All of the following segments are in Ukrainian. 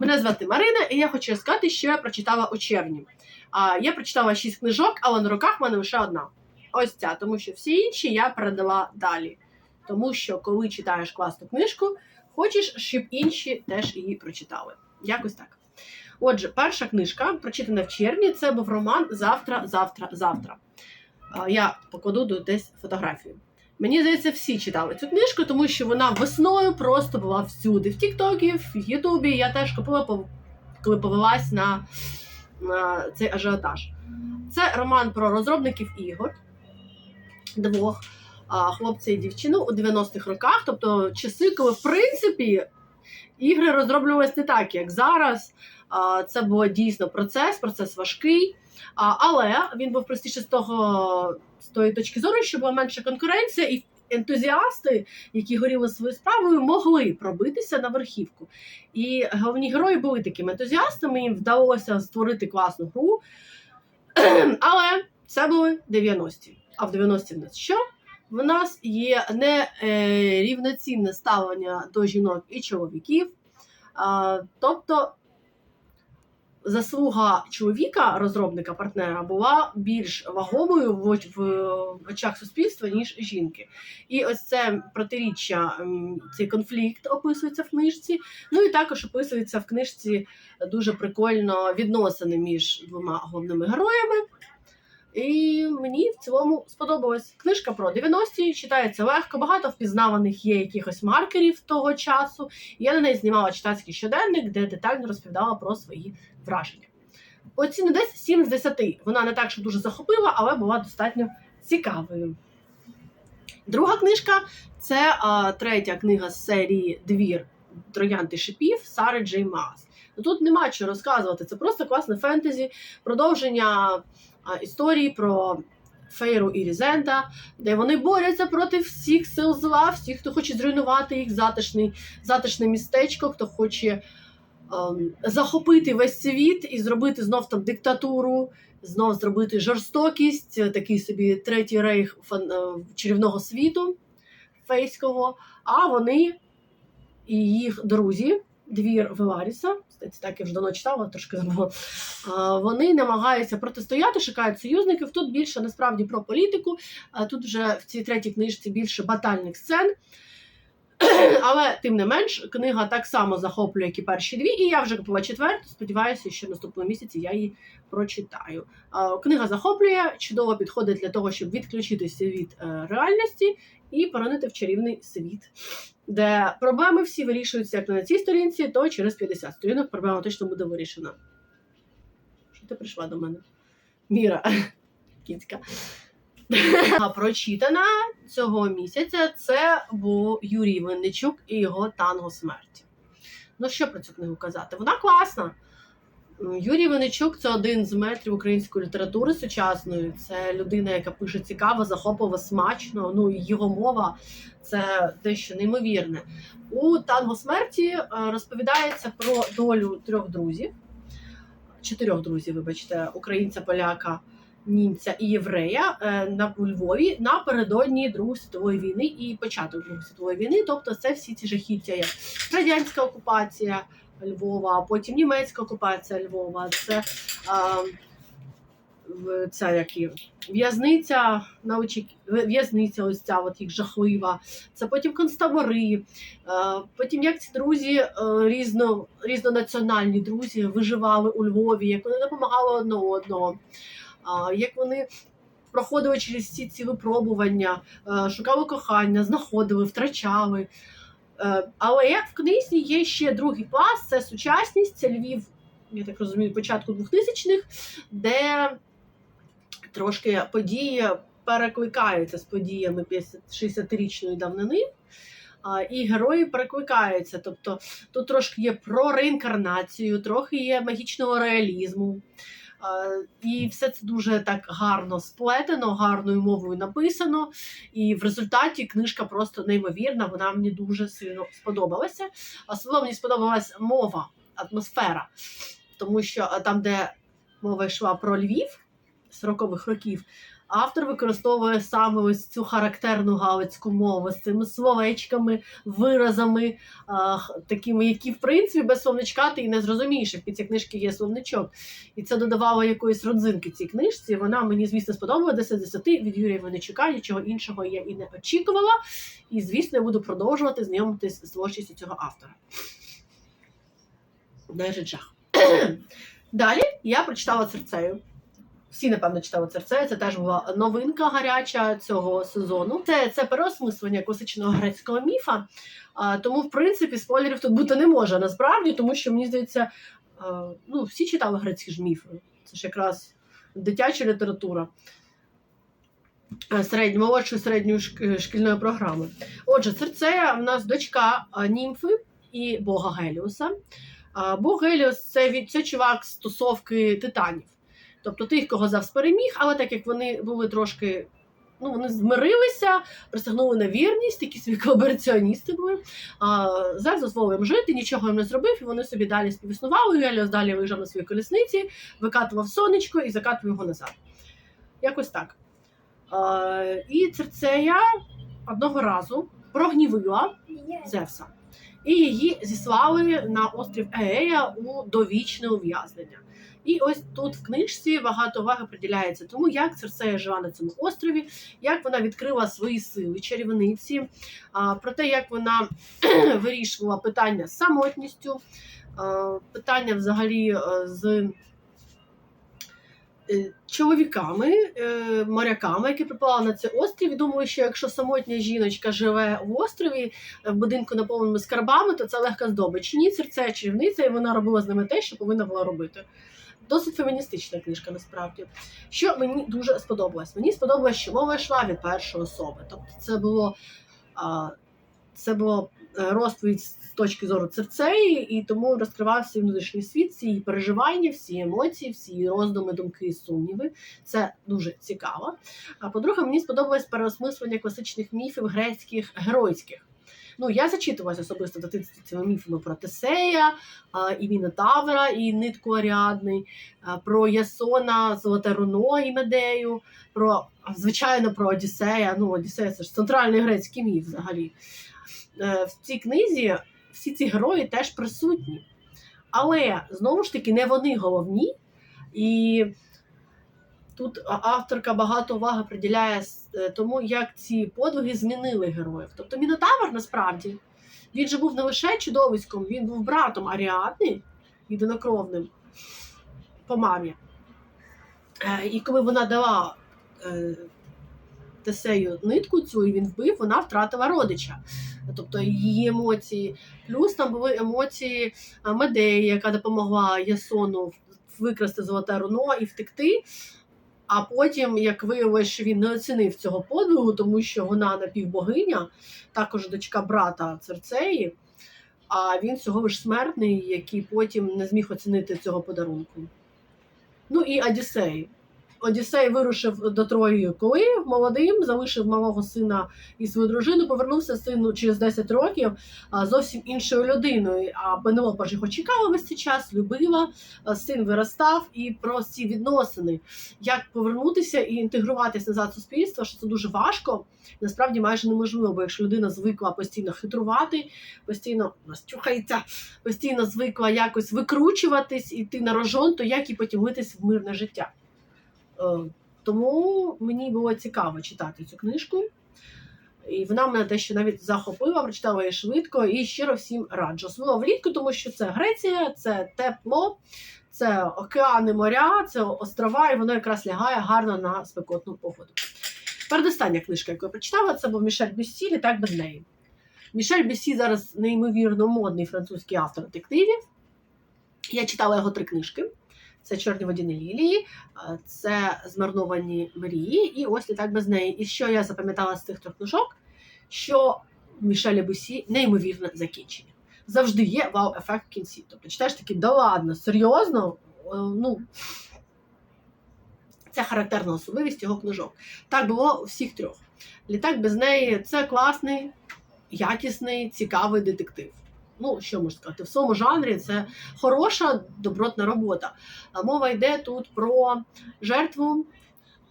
Мене звати Марина, і я хочу сказати, що я прочитала у червні. А, я прочитала шість книжок, але на руках в мене лише одна. Ось ця, тому що всі інші я передала далі. Тому що, коли читаєш класну книжку, хочеш, щоб інші теж її прочитали. Якось так. Отже, перша книжка, прочитана в червні, це був роман Завтра, завтра, завтра. Я покладу десь фотографію. Мені здається, всі читали цю книжку, тому що вона весною просто була всюди. В Тіктокі, в Ютубі. Я теж купила, коли повелась на, на цей ажіотаж. Це роман про розробників ігор двох хлопця і дівчину у 90-х роках, тобто часи, коли в принципі ігри розроблювалися не так, як зараз. Це був дійсно процес, процес важкий. А, Але він був простіше з того з тої точки зору, що була менша конкуренція, і ентузіасти, які горіли своєю справою, могли пробитися на верхівку. І головні герої були такими ентузіастами. Їм вдалося створити класну гру. Але це були 90-ті. А в 90-ті в нас що? В нас є не е, рівноцінне ставлення до жінок і чоловіків. Тобто заслуга чоловіка, розробника, партнера, була більш вагомою в, в очах суспільства, ніж жінки. І ось це протиріччя, цей конфлікт описується в книжці. Ну і також описується в книжці дуже прикольно відносини між двома головними героями. І мені в цілому сподобалась книжка про 90-ті, читається легко, багато впізнаваних є якихось маркерів того часу. Я на неї знімала читацький щоденник, де детально розповідала про свої враження. Оціну десь 7 з 10. Вона не так, що дуже захопила, але була достатньо цікавою. Друга книжка це а, третя книга з серії Двір Троянти шипів Сари Джей Маас. Ну, Тут нема що розказувати, це просто класне фентезі, продовження а, історії про Фейру і Різенда, де вони борються проти всіх сил зла, всіх, хто хоче зруйнувати їх затишний, затишне містечко, хто хоче захопити весь світ і зробити знов там диктатуру, знов зробити жорстокість, е, такий собі третій рейх е, чарівного світу фейського. А вони і їх друзі, двір Веларіса, так я вже давно читала, трошки забула. Вони намагаються протистояти, шукають союзників. Тут більше насправді про політику. а Тут вже в цій третій книжці більше батальних сцен. Але тим не менш, книга так само захоплює, як і перші дві, і я вже купила четверту. Сподіваюся, що наступного місяці я її прочитаю. Книга захоплює, чудово підходить для того, щоб відключитися від е, реальності і поронити в чарівний світ, де проблеми всі вирішуються як на цій сторінці, то через 50 сторінок проблема точно буде вирішена. Що ти прийшла до мене? Міра, кіцька. А Прочитана цього місяця це був Юрій Винничук і його танго смерті. Ну, що про цю книгу казати? Вона класна. Юрій Винничук це один з метрів української літератури сучасної. Це людина, яка пише цікаво, захопливо, смачно. Ну і його мова це дещо неймовірне. У танго смерті е, розповідається про долю трьох друзів, чотирьох друзів, вибачте, українця, поляка, німця і єврея е, на у Львові напередодні Другої світової війни і початок Другої світової війни. Тобто, це всі ці жахіття, як радянська окупація Львова, потім німецька окупація Львова. Це а, в- ця як і в'язниця в'язниця, ось ця от їх жахлива. Це потім концтабори, е, потім як ці друзі е, різно, різнонаціональні друзі виживали у Львові, як вони допомагали одне одного, як вони. Проходили через всі ці випробування, е, шукали кохання, знаходили, втрачали. Е, Але як в книзі є ще другий пласт, це сучасність, це Львів, я так розумію, початку 2000-х, де трошки події перекликаються з подіями 60-річної давнини. І герої перекликаються. Тобто тут трошки є про реінкарнацію, трохи є магічного реалізму. А, І все це дуже так гарно сплетено, гарною мовою написано. І в результаті книжка просто неймовірна. Вона мені дуже сильно сподобалася. Особливо мені сподобалася мова, атмосфера, тому що там, де мова йшла про Львів 40-х років, Автор використовує саме ось цю характерну галицьку мову з цими словечками, виразами, а, такими, які, в принципі, без словничка ти і не зрозумієш. В кінці книжки є словничок. І це додавало якоїсь родзинки цій книжці. Вона мені, звісно, сподобала 10 з 10 від Юрія Винничука, нічого іншого я і не очікувала. І, звісно, я буду продовжувати знайомитись з творчістю цього автора. Навіть жах. Далі я прочитала Церцею. Всі, напевно, читали Церцею. Це теж була новинка гаряча цього сезону. Це, це переосмислення класичного грецького міфа. А, тому, в принципі, спойлерів тут бути не може насправді, тому що мені здається, а, ну, всі читали грецькі ж міфи. Це ж якраз дитяча література. е, Середньої молодшої середньої шкільної програми. Отже, Церцея в нас дочка німфи і бога Геліуса. Бог Геліус це, це чувак з тусовки титанів. Тобто тих, кого завс переміг, але так як вони були трошки. Ну, вони змирилися, присягнули на вірність, такі собі колабораціоністи були. А, Зевс дозволив їм жити, нічого їм не зробив, і вони собі далі співіснували. Геліос далі виїжджав на своїй колісниці, викатував сонечко і закатував його назад. Якось так. А, і Церцея одного разу прогнівила Зевса. І її зіслали на острів Еея у довічне ув'язнення. І ось тут в книжці багато уваги приділяється тому, як Церсея жила на цьому острові, як вона відкрила свої сили чарівниці, про те, як вона вирішувала питання з самотністю, питання взагалі е, з е, чоловіками, е, моряками, які припали на цей острів, і думали, що якщо самотня жіночка живе в острові в будинку наповненому скарбами, то це легка здобич. Ні, це чарівниця, і вона робила з ними те, що повинна була робити. Досить феміністична книжка, насправді. Що мені дуже сподобалось? Мені сподобалось, що мова йшла від першої особи. Тобто, це було, це було е, розповідь з точки зору Церцеї, і тому розкривався внутрішній світ, всі її переживання, всі емоції, всі її роздуми, думки і сумніви. Це дуже цікаво. А по-друге, мені сподобалось переосмислення класичних міфів грецьких геройських. Ну, я зачитувалася особисто дитинстві цими міфами про Тесея, і Мінотавра, і нитку Аріадни, а, про Ясона, Золоте Руно і Медею, про, звичайно, про Одіссея. Ну, Одіссея це ж центральний грецький міф взагалі. Е, В цій книзі всі ці герої теж присутні. Але знову ж таки, не вони головні. І тут авторка багато уваги приділяє е, тому, як ці подвиги змінили героїв. Тобто Мінотавр насправді він же був не лише чудовиськом, він був братом Аріадни, єдинокровним по мамі. Е, І коли вона дала е, Тесею нитку цю, і він вбив, вона втратила родича. Тобто її емоції. Плюс там були емоції Медеї, яка допомогла Ясону викрасти золоте руно і втекти. А потім, як виявилось, що він не оцінив цього подвигу, тому що вона напівбогиня, також дочка брата Церцеї, а він всього ж смертний, який потім не зміг оцінити цього подарунку. Ну і Одіссей. Одіссей вирушив до Трої коли молодим, залишив малого сина і свою дружину, повернувся сину через 10 років зовсім іншою людиною. А Пенелопа ж його чекала весь цей час, любила, син виростав і про ці відносини, як повернутися і інтегруватися назад в суспільство, що це дуже важко. Насправді майже неможливо, бо якщо людина звикла постійно хитрувати, постійно настюхається, постійно звикла якось викручуватись, іти на рожон, то як і потім витись в мирне життя. Е, Тому мені було цікаво читати цю книжку. І вона мене дещо навіть захопила, прочитала її швидко і щиро всім раджу. Особливо влітку, тому що це Греція, це тепло, це океани, моря, це острова, і воно якраз лягає гарно на спекотну погоду. Передостання книжка, яку я прочитала, це був Мішель Бюссі «Літак без неї. Мішель Бюссі зараз неймовірно модний французький автор детективів. Я читала його три книжки. Це Чорні водяні лілії, це змарновані мрії, і ось літак без неї. І що я запам'ятала з цих трьох книжок, що в Мішеля Бусі неймовірне закінчення. Завжди є вау-ефект в кінці. Тобто читаєш такий, да ладно, серйозно? Е, Ну, це характерна особливість його книжок. Так було у всіх трьох. Літак без неї це класний, якісний, цікавий детектив. Ну, що можна сказати, в своєму жанрі це хороша добротна робота. Мова йде тут про жертву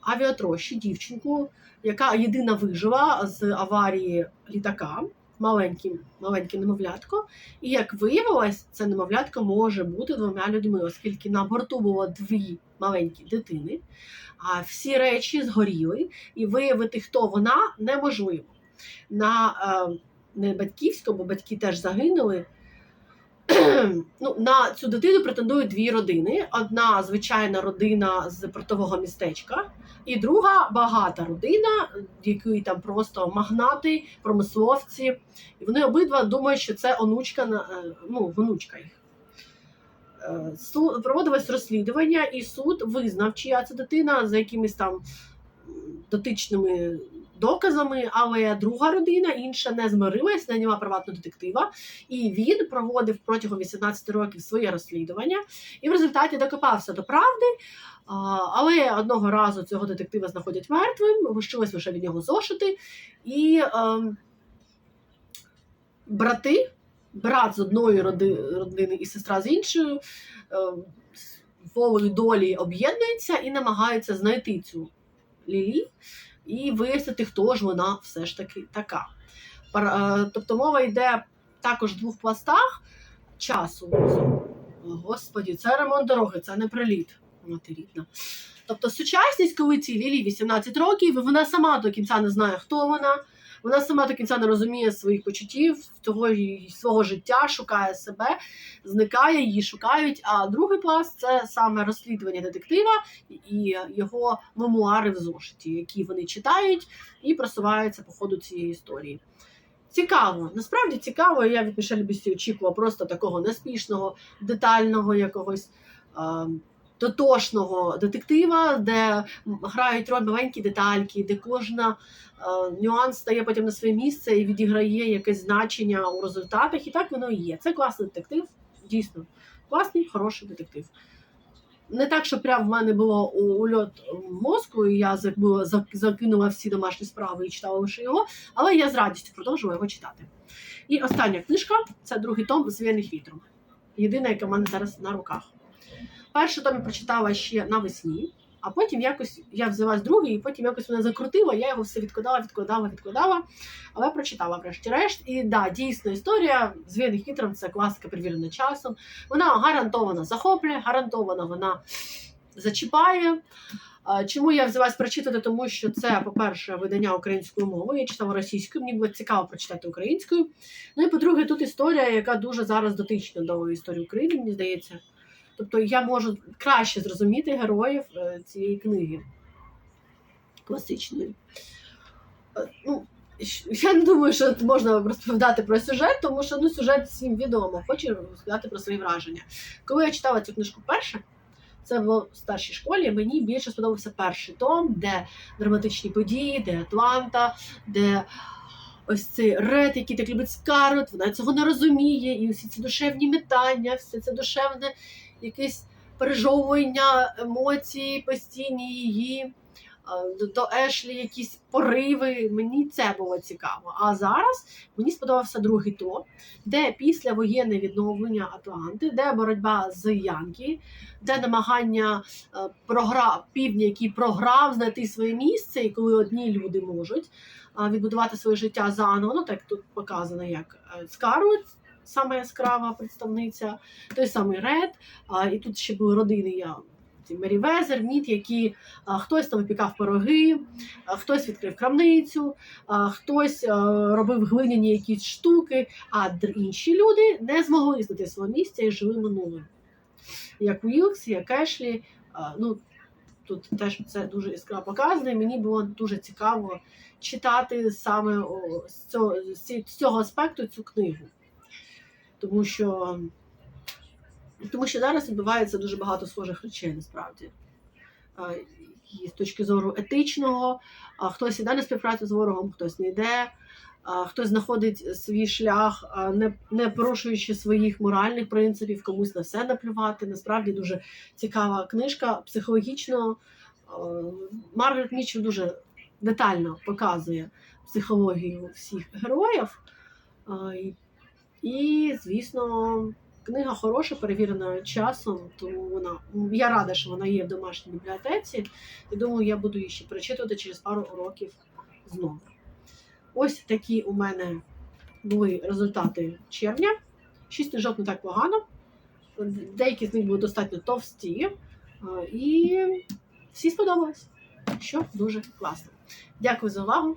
авіатрощі дівчинку, яка єдина вижила з аварії літака. Маленьким, маленьке немовлятко. І як виявилось, це немовлятко може бути двома людьми, оскільки на борту було дві маленькі дитини, а всі речі згоріли, і виявити, хто вона, неможливо. На е, не батьківську, бо батьки теж загинули. ну, на цю дитину претендують дві родини: одна звичайна родина з портового містечка, і друга багата родина, які там просто магнати, промисловці. І вони обидва думають, що це онучка е, ну, внучка їх. Е, Проводилось розслідування, і суд визнав, чия це дитина за якимись там дотичними доказами, але друга родина інша не змирилась, наняла приватного детектива, і він проводив протягом 18 років своє розслідування і в результаті докопався до правди. Але одного разу цього детектива знаходять мертвим, лишилось лише від нього зошити. І ем, брати, брат з одної родини і сестра з іншої, ем, волею долі об'єднуються і намагаються знайти цю Лілі і вияснити, хто ж вона все ж таки така. Е, Тобто мова йде також в двох пластах часу. Господі, це ремонт дороги, це не приліт. Мати рідна. Тобто сучасність, коли цій Лілі 18 років, вона сама до кінця не знає, хто вона. Вона сама до кінця не розуміє своїх почуттів, того свого життя, шукає себе, зникає, її шукають. А другий пласт це саме розслідування детектива і його мемуари в зошиті, які вони читають і просуваються по ходу цієї історії. Цікаво, насправді цікаво. Я від Мішель Бюсі очікувала просто такого неспішного, детального якогось. е, Дотошного детектива, де грають роль маленькі детальки, де кожна е, нюанс стає потім на своє місце і відіграє якесь значення у результатах. І так воно і є. Це класний детектив, дійсно класний, хороший детектив. Не так, що прям в мене було ульот мозку, і я закинула всі домашні справи і читала лише його, але я з радістю продовжувала його читати. І остання книжка це другий том Звіяних вітром. Єдина, яка в мене зараз на руках. Перший том я прочитала ще навесні, а потім якось я взялась другий, і потім якось мене закрутило, я його все відкладала, відкладала, відкладала, але прочитала врешті-решт. І да, дійсно історія Звіяних вітром це класика перевірена часом. Вона гарантовано захоплює, гарантовано вона зачіпає. Чому я взялась прочитати? Тому що це, по-перше, видання українською мовою. Я читала російською, мені було цікаво прочитати українською. Ну і по-друге, тут історія, яка дуже зараз дотична до історії України, мені здається. Тобто я можу краще зрозуміти героїв е, цієї книги класичної. Е, Ну, я не думаю, що можна розповідати про сюжет, тому що ну, сюжет всім відомо. Хочу розповідати про свої враження. Коли я читала цю книжку вперше, це було в старшій школі. Мені більше сподобався перший том, де драматичні події, де Атланта, де ось цей ред, який так любить Скарлет, вона цього не розуміє, і усі ці душевні метання, все це душевне якесь пережовування емоцій, постійні її. До, Ешлі якісь пориви. Мені це було цікаво. А зараз мені сподобався другий том, де після воєнне відновлення Атланти, де боротьба з Янкі, де намагання е, програ... півдня, який програв, знайти своє місце, і коли одні люди можуть відбудувати своє життя заново, ну так тут показано, як е, Скарлет, саме яскрава представниця, той самий Ред, і тут ще були родини. Я Мері Везер, Мід, які а, хтось там випікав пироги, а, хтось відкрив крамницю, а, хтось а, робив глиняні якісь штуки, а інші люди не змогли знайти свого місця і жили минулим. Як Уілкс, як Ешлі. а, ну, тут теж це дуже яскраво показано, і мені було дуже цікаво читати саме о, з, цього, з цього аспекту цю книгу. Тому що, тому що зараз відбувається дуже багато схожих речей насправді. І з точки зору етичного, хтось іде на співпрацю з ворогом, хтось не йде, хтось знаходить свій шлях, не, не порушуючи своїх моральних принципів, комусь на все наплювати. Насправді дуже цікава книжка. Психологічно а, Маргарет Мітчелл дуже детально показує психологію всіх героїв. І і, звісно, Книга хороша, перевірена часом, тому вона я рада, що вона є в домашній бібліотеці. І думаю, я буду її ще перечитувати через пару років знову. Ось такі у мене були результати червня. Шість книжок не так погано. Деякі з них були достатньо товсті. Е, І всі сподобалось, що дуже класно. Дякую за увагу.